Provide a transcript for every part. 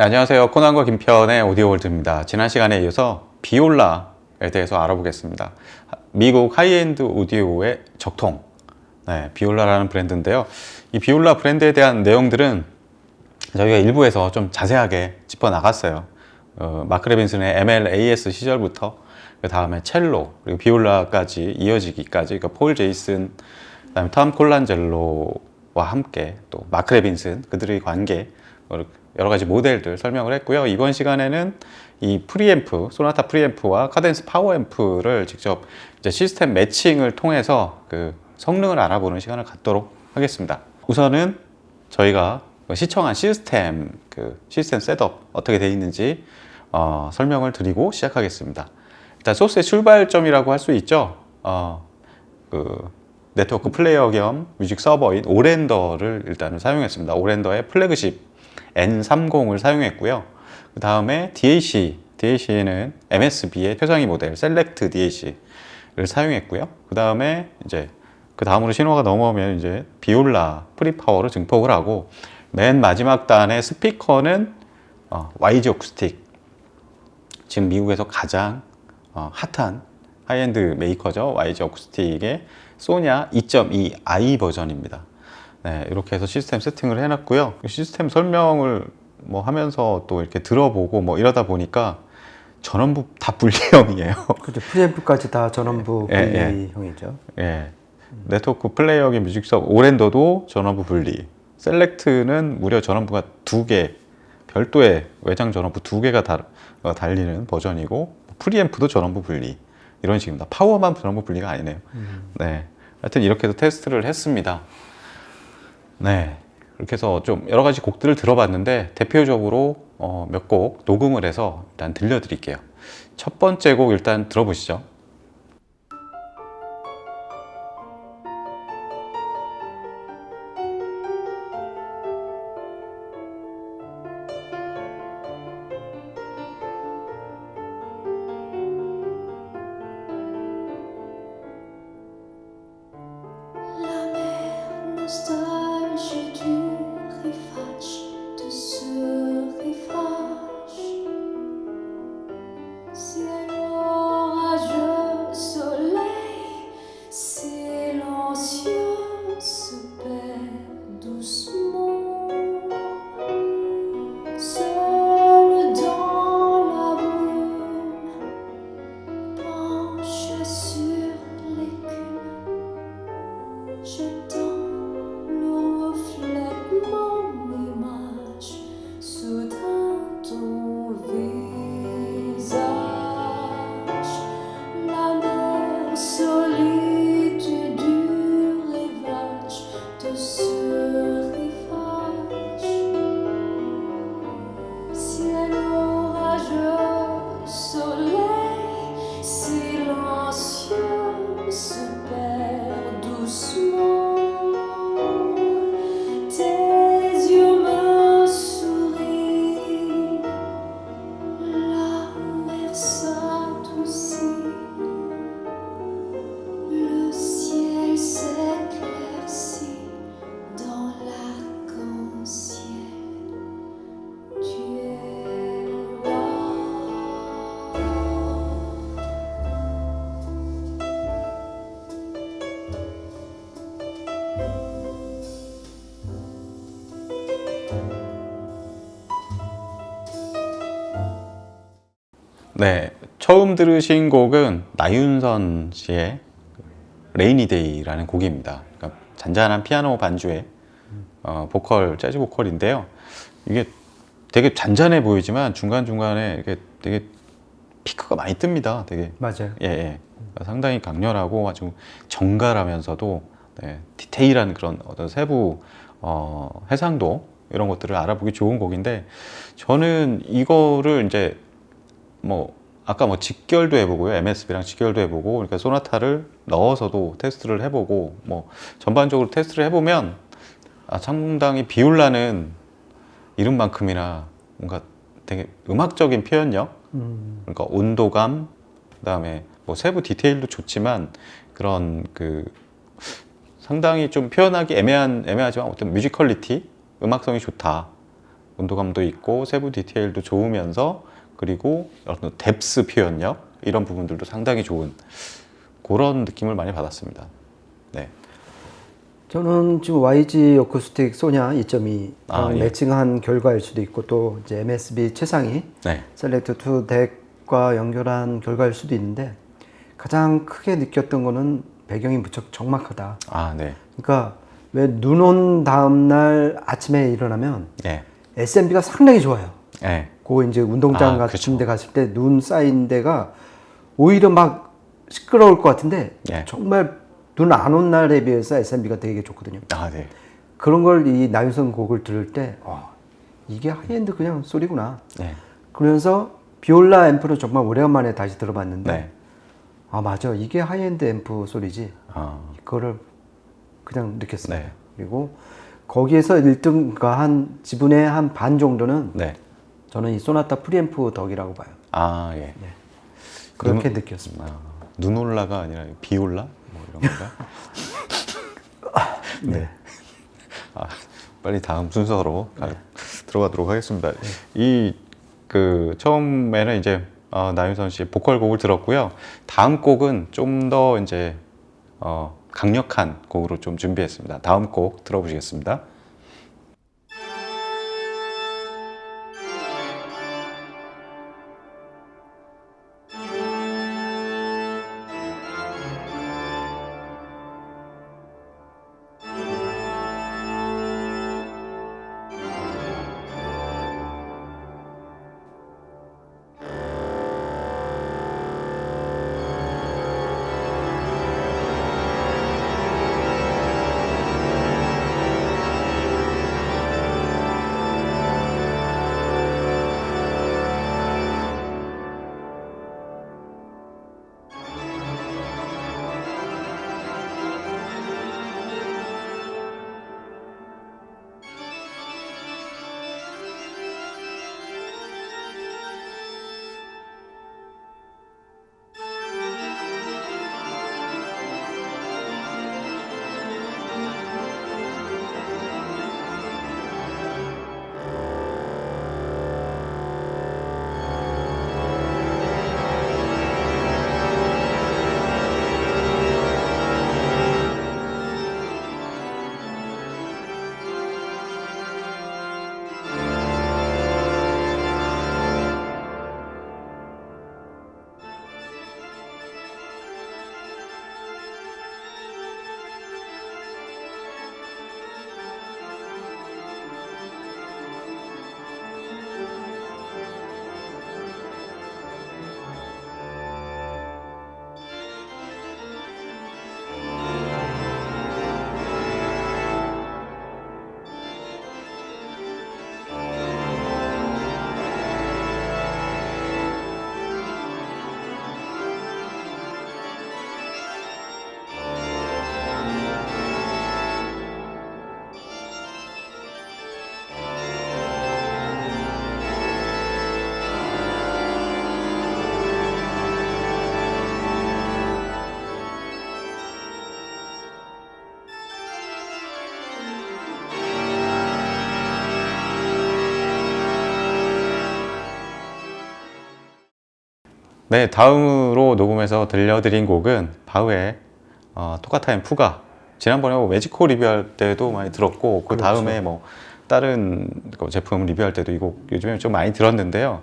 네, 안녕하세요. 코난과 김편의 오디오월드입니다. 지난 시간에 이어서 비올라에 대해서 알아보겠습니다. 미국 하이엔드 오디오의 적통, 네, 비올라라는 브랜드인데요. 이 비올라 브랜드에 대한 내용들은 저희가 일부에서 좀 자세하게 짚어 나갔어요. 어, 마크 레빈슨의 MLAS 시절부터 그 다음에 첼로 그리고 비올라까지 이어지기까지 그러니까 폴 제이슨 그다음에 톰 콜란젤로와 함께 또 마크 레빈슨 그들의 관계 어, 여러 가지 모델들 설명을 했고요. 이번 시간에는 이 프리앰프 소나타 프리앰프와 카덴스 파워앰프를 직접 시스템 매칭을 통해서 그 성능을 알아보는 시간을 갖도록 하겠습니다. 우선은 저희가 시청한 시스템 그 시스템 셋업 어떻게 돼 있는지 어, 설명을 드리고 시작하겠습니다. 일단 소스의 출발점이라고 할 수 있죠. 어, 그 네트워크 플레이어 겸 뮤직 서버인 오렌더를 일단은 사용했습니다. 오렌더의 플래그십 N30을 사용했고요. 그 다음에 DAC, DAC는 MSB의 표상위 모델 셀렉트 DAC를 사용했고요. 그 다음에 이제 그 다음으로 신호가 넘어오면 이제 비올라 프리파워를 증폭을 하고 맨 마지막 단의 스피커는 어, YG 어쿠스틱 지금 미국에서 가장 어, 핫한 하이엔드 메이커죠. YG 어쿠스틱의 소냐 2.2i 버전입니다. 네, 이렇게 해서 시스템 세팅을 해놨고요. 시스템 설명을 뭐 하면서 또 이렇게 들어보고 뭐 이러다 보니까 전원부 다 분리형이에요. 그죠. 프리앰프까지 다 전원부 예, 예. 분리형이죠. 예. 네트워크 플레이어기 뮤직섭 오렌더도 전원부 분리. 셀렉트는 무려 전원부가 두 개, 별도의 외장 전원부 두 개가 다, 어, 달리는 버전이고 프리앰프도 전원부 분리. 이런 식입니다. 파워만 전원부 분리가 아니네요. 네. 하여튼 이렇게 해서 테스트를 했습니다. 네. 이렇게 해서 좀 여러 가지 곡들을 들어봤는데 대표적으로 어, 몇 곡 녹음을 해서 일단 들려드릴게요. 첫 번째 곡 일단 들어보시죠. La 네, 처음 들으신 곡은 나윤선 씨의 레이니 데이라는 곡입니다. 그러니까 잔잔한 피아노 반주의 어, 보컬 재즈 보컬인데요. 이게 되게 잔잔해 보이지만 중간 중간에 이게 되게 피크가 많이 뜹니다. 되게 맞아요. 예, 예. 상당히 강렬하고 아주 정갈하면서도 네, 디테일한 그런 어떤 세부 어, 해상도 이런 것들을 알아보기 좋은 곡인데 저는 이거를 이제 뭐 아까 뭐 직결도 해보고요. MSB랑 직결도 해보고 그러니까 소나타를 넣어서도 테스트를 해보고 뭐 전반적으로 테스트를 해보면 아 상당히 비올라는 이름만큼이나 뭔가 되게 음악적인 표현력? 음, 그러니까 온도감 그다음에 뭐 세부 디테일도 좋지만 그런 그 상당히 좀 표현하기 애매한 애매하지만 어떤 뮤지컬리티 음악성이 좋다. 온도감도 있고 세부 디테일도 좋으면서 그리고 어떤 뎁스 표현력 이런 부분들도 상당히 좋은 그런 느낌을 많이 받았습니다. 네. 저는 지금 YG 어쿠스틱 소냐 2.2 아, 랑 예. 매칭한 결과일 수도 있고 또 이제 MSB 최상위 네. 셀렉트 2 덱과 연결한 결과일 수도 있는데 가장 크게 느꼈던 거는 배경이 무척 적막하다. 아, 네. 그러니까 왜 눈 온 다음 날 아침에 일어나면 네. SMB가 상당히 좋아요. 네. 그 이제 운동장 아, 같은 데 갔을 때 눈 쌓인 데가 오히려 막 시끄러울 것 같은데 네. 정말 눈 안 온 날에 비해서 SMB가 되게 좋거든요. 아, 네. 그런 걸 이 나윤선 곡을 들을 때 어, 이게 하이엔드 그냥 소리구나. 네. 그러면서 비올라 앰프를 정말 오래간만에 다시 들어봤는데 네. 아 맞아 이게 하이엔드 앰프 소리지. 아, 그거를 그냥 느꼈어요. 네. 그리고 거기에서 1등가 한 지분의 한 반 정도는 네. 저는 이 소나타 프리앰프 덕이라고 봐요. 아, 예. 그렇게 느꼈습니다. 아, 눈올라가 아니라 비올라? 뭐 이런 건가? 네. 아, 빨리 다음 순서로 가- 들어가도록 하겠습니다. 이 그 처음에는 이제 어, 나윤선 씨 보컬 곡을 들었고요. 다음 곡은 좀 더 이제 어, 강력한 곡으로 좀 준비했습니다. 다음 곡 들어보시겠습니다. 네, 다음으로 녹음해서 들려드린 곡은 바흐의 어, 토카타임 푸가. 지난번에 뭐 매지코 리뷰할 때도 많이 들었고 그 다음에 뭐 다른 그 제품 리뷰할 때도 이 곡 요즘에 좀 많이 들었는데요.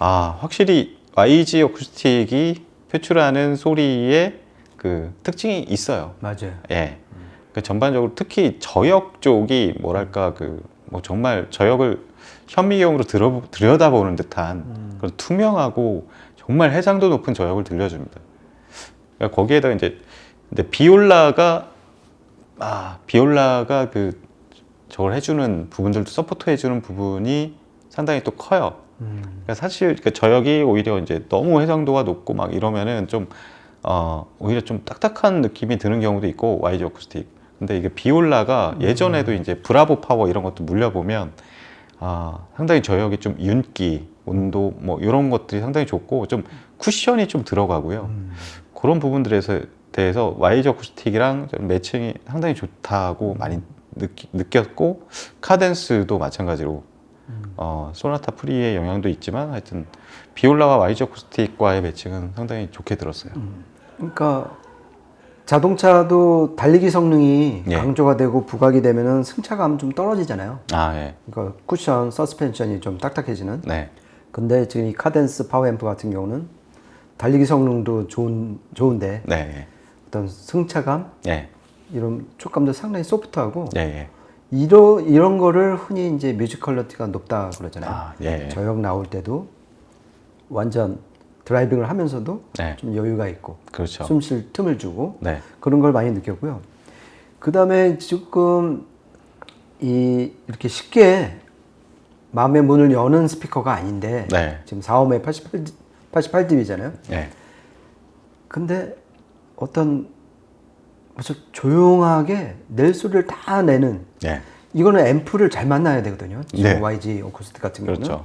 아 확실히 YG 어쿠스틱이 표출하는 소리의 그 특징이 있어요. 맞아요. 예. 그 전반적으로 특히 저역 쪽이 뭐랄까 그 뭐 정말 저역을 현미경으로 들어, 들여다보는 듯한 그런 투명하고 정말 해상도 높은 저역을 들려줍니다. 그러니까 거기에다 이제 근데 비올라가 아 비올라가 그 저걸 해주는 부분들도 서포트 해주는 부분이 상당히 또 커요. 그러니까 사실 그 저역이 오히려 이제 너무 해상도가 높고 막 이러면은 좀 어, 오히려 좀 딱딱한 느낌이 드는 경우도 있고 YG 어쿠스틱. 근데 이게 비올라가 예전에도 이제 브라보 파워 이런 것도 물려보면 아, 상당히 저역이 좀 윤기, 온도 뭐 이런 것들이 상당히 좋고 좀 쿠션이 좀 들어가고요. 그런 부분들에서 대해서 YG 어쿠스틱이랑 좀 매칭이 상당히 좋다고 많이 느끼, 느꼈고 카덴스도 마찬가지로 어, 소나타 프리의 영향도 있지만 하여튼 비올라와 와이즈 어쿠스틱과의 매칭은 상당히 좋게 들었어요. 그러니까 자동차도 달리기 성능이 예. 강조가 되고 부각이 되면은 승차감 좀 떨어지잖아요. 아 예, 그러니까 쿠션, 서스펜션이 좀 딱딱해지는. 네, 근데 지금 이 카덴스 파워앰프 같은 경우는 달리기 성능도 좋은 좋은데 네, 어떤 승차감 예, 이런 촉감도 상당히 소프트하고 예, 예. 이러, 이런 거를 흔히 이제 뮤직 퀄리티가 높다 그러잖아요. 아 예, 저역 나올 때도 완전 드라이빙을 하면서도 네. 좀 여유가 있고 그렇죠. 숨 쉴 틈을 주고 네, 그런 걸 많이 느꼈고요. 그 다음에 지금 이 이렇게 쉽게 마음의 문을 여는 스피커가 아닌데 네. 지금 4옴에 88 88dB잖아요. 예, 근데 어떤 무슨 조용하게 낼 소리를 다 내는 예, 이거는 앰프를 잘 만나야 되거든요. 지금 네. YG 어쿠스틱 같은 경우는. 그렇죠.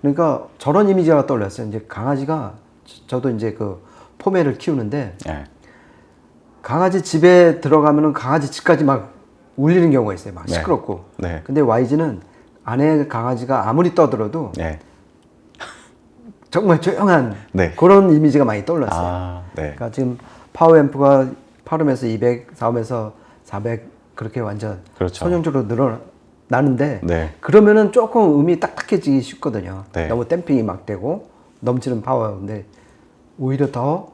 그러니까 저런 이미지가 떠올랐어요. 이제 강아지가 저- 저도 이제 그 포메를 키우는데 예, 강아지 집에 들어가면은 강아지 집까지 막 울리는 경우가 있어요. 막 네. 시끄럽고. 네. 근데 YG는 안에 강아지가 아무리 떠들어도 예. 정말 조용한 네. 그런 이미지가 많이 떠올랐어요. 아, 네, 그러니까 지금 파워앰프가 8음에서 200, 4음에서 400 그렇게 완전 그렇죠. 선형적으로 늘어나는데 네. 그러면은 조금 음이 딱딱해지기 쉽거든요. 네. 너무 댐핑이 막 되고 넘치는 파워인데 오히려 더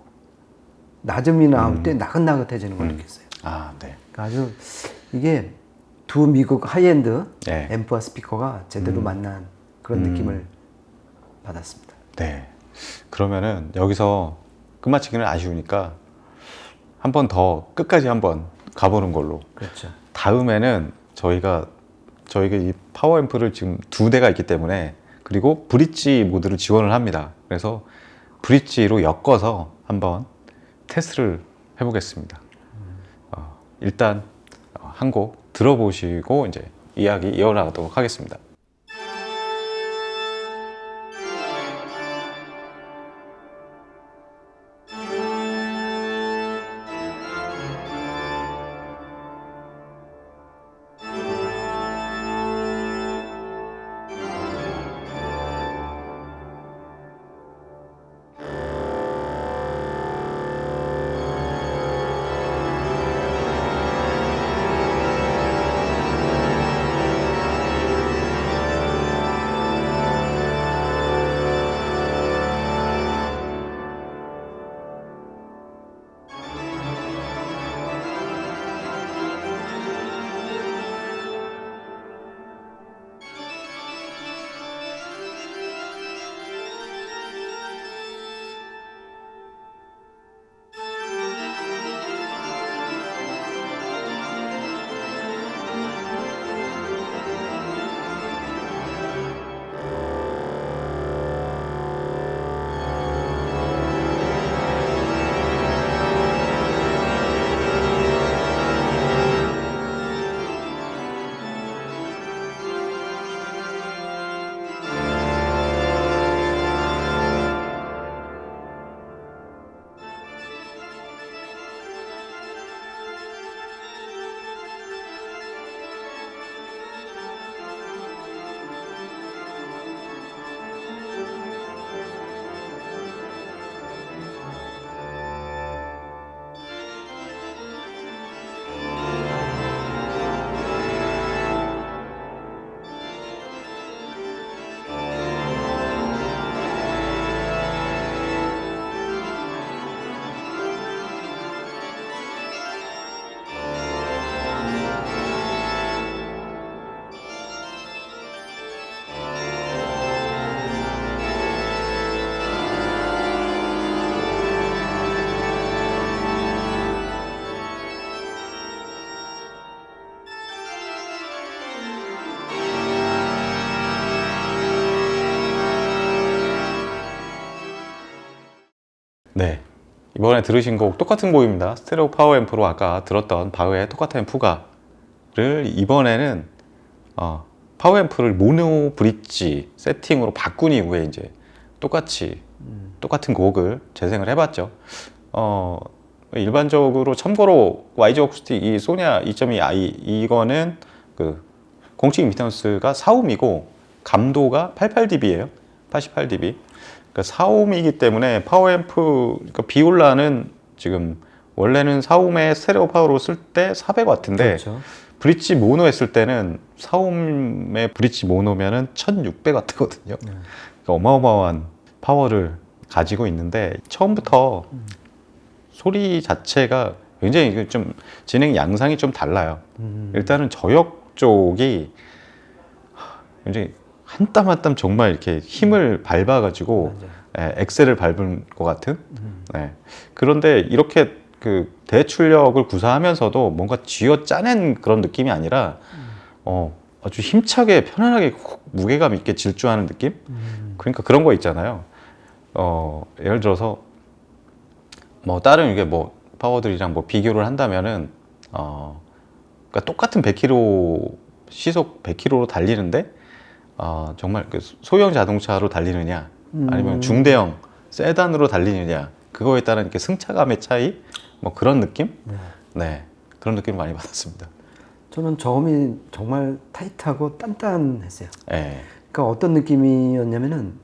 낮음이 나올 음. 때 나긋나긋해지는 걸 느꼈어요. 아, 네, 그러니까 아주 이게 두 미국 하이엔드 네. 앰프와 스피커가 제대로 만난 그런 느낌을 받았습니다. 네. 그러면은 여기서 끝마치기는 아쉬우니까 한 번 더 끝까지 한 번 가보는 걸로. 그렇죠. 다음에는 저희가 저희가 이 파워 앰프를 지금 두 대가 있기 때문에 그리고 브릿지 모드를 지원을 합니다. 그래서 브릿지로 엮어서 한번 테스트를 해보겠습니다. 어, 일단 한 곡 들어보시고 이제 이야기 이어나가도록 하겠습니다. 이번에 들으신 곡 똑같은 곡입니다. 스테레오 파워 앰프로 아까 들었던 바흐의 토카타 앰프가를 이번에는 어, 파워 앰프를 모노 브릿지 세팅으로 바꾼 이후에 이제 똑같이 똑같은 곡을 재생을 해봤죠. 어, 일반적으로 참고로 YG 어쿠스틱 이 소냐 2.2i 이거는 그 공식 임피던스가 4옴이고 감도가 88dB예요. 88dB. 그러니까 4옴이기 때문에 파워앰프 그러니까 비올라는 지금 원래는 4옴의 스테레오 파워로 쓸 때 400와트인데 그렇죠. 브릿지 모노 했을 때는 4옴의 브릿지 모노면은 1600와트거든요. 그러니까 어마어마한 파워를 가지고 있는데 처음부터 소리 자체가 굉장히 좀 진행 양상이 좀 달라요. 음. 일단은 저역 쪽이 굉장히 한 땀 한 땀 정말 이렇게 힘을 밟아가지고 예, 엑셀을 밟은 것 같은. 네. 그런데 이렇게 그 대출력을 구사하면서도 뭔가 쥐어 짜낸 그런 느낌이 아니라 어, 아주 힘차게 편안하게 훅 무게감 있게 질주하는 느낌? 그러니까 그런 거 있잖아요. 어, 예를 들어서 뭐 다른 이게 뭐 파워들이랑 뭐 비교를 한다면은 어, 그러니까 똑같은 100km 시속 100km로 달리는데 어, 정말 그 소형 자동차로 달리느냐 아니면 중대형 세단으로 달리느냐 그거에 따른 이렇게 승차감의 차이 뭐 그런 느낌? 네 그런 느낌을 많이 받았습니다. 저는 저음이 정말 타이트하고 단단했어요. 예, 그러니까 어떤 느낌이었냐면은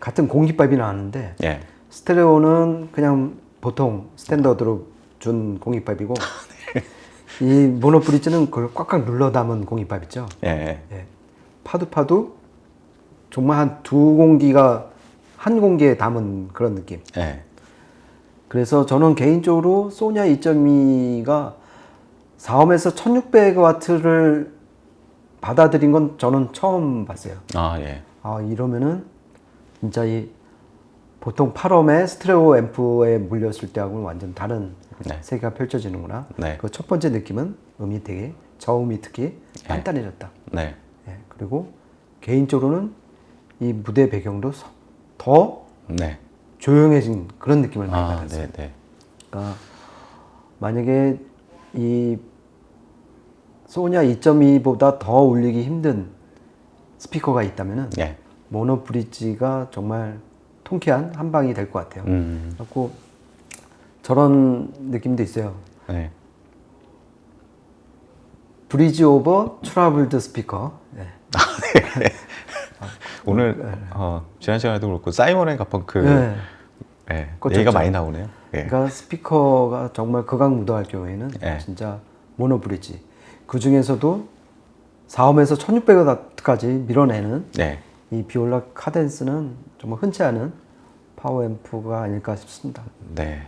같은 공기밥이 나왔는데 예, 스테레오는 그냥 보통 스탠더드로 준 공기밥이고 아, 이 모노 브릿지는 그걸 꽉꽉 눌러 담은 공기밥 있죠. 예, 예, 예. 파도 파도 정말 한 두 공기가 한 공기에 담은 그런 느낌. 예. 그래서 저는 개인적으로 소냐 2.2가 4옴에서 1600와트를 받아들인 건 저는 처음 봤어요. 아 예, 아 이러면은 진짜 이 보통 8옴의 스트레오 앰프에 물렸을 때하고는 완전 다른 네. 세계가 펼쳐지는구나. 네. 그 첫 번째 느낌은 음이 되게 저음이 특히 단단해졌다. 네, 예, 그리고 개인적으로는 이 무대 배경도 서- 더 네. 조용해진 그런 느낌을 많이 아, 받았어요. 네, 네, 그러니까 만약에 이 소냐 2.2보다 더 울리기 힘든 스피커가 있다면은 예, 모노 브릿지가 정말 통쾌한 한 방이 될 것 같아요. 음, 그래고 저런 느낌도 있어요. 네, 브리지 오버 트러블드 스피커. 네. 오늘 어, 지난 시간에도 그렇고 사이먼 앤 가펑크 네. 예, 꽂혔죠. 얘기가 많이 나오네요. 예. 그러니까 스피커가 정말 극악무도할 경우에는 예. 진짜 모노 브릿지. 그 중에서도 4옴에서 1600와트까지 밀어내는 네. 이 비올라 카덴스는 정말 흔치 않은 파워 앰프가 아닐까 싶습니다. 네.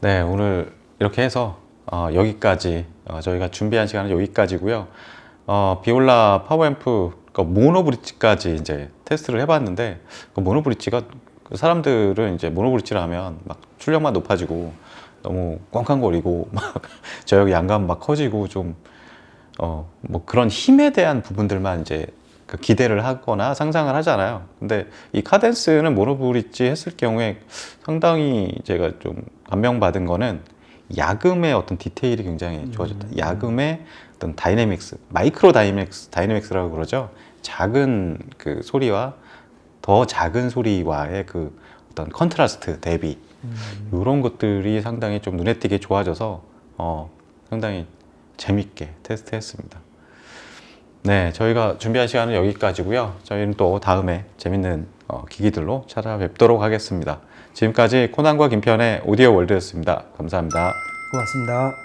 네, 오늘 이렇게 해서 어, 여기까지 어, 저희가 준비한 시간은 여기까지고요. 어, 비올라 파워앰프 그러니까 모노 브릿지까지 이제 테스트를 해봤는데 그 모노 브릿지가 그 사람들은 이제 모노 브릿지를 하면 막 출력만 높아지고 너무 꽝꽝거리고 막 저역 양감 막 커지고 좀 어, 뭐 그런 힘에 대한 부분들만 이제 그 기대를 하거나 상상을 하잖아요. 근데 이 카덴스는 모노브릿지 했을 경우에 상당히 제가 좀 감명받은 거는 야금의 어떤 디테일이 굉장히 좋아졌다. 야금의 어떤 다이내믹스, 마이크로 다이내믹스, 다이내믹스라고 그러죠. 작은 그 소리와 더 작은 소리와의 그 어떤 컨트라스트 대비 이런 것들이 상당히 좀 눈에 띄게 좋아져서 어, 상당히 재밌게 테스트했습니다. 네, 저희가 준비한 시간은 여기까지고요. 저희는 또 다음에 재밌는 어, 기기들로 찾아뵙도록 하겠습니다. 지금까지 코난과 김편의 오디오 월드였습니다. 감사합니다. 고맙습니다.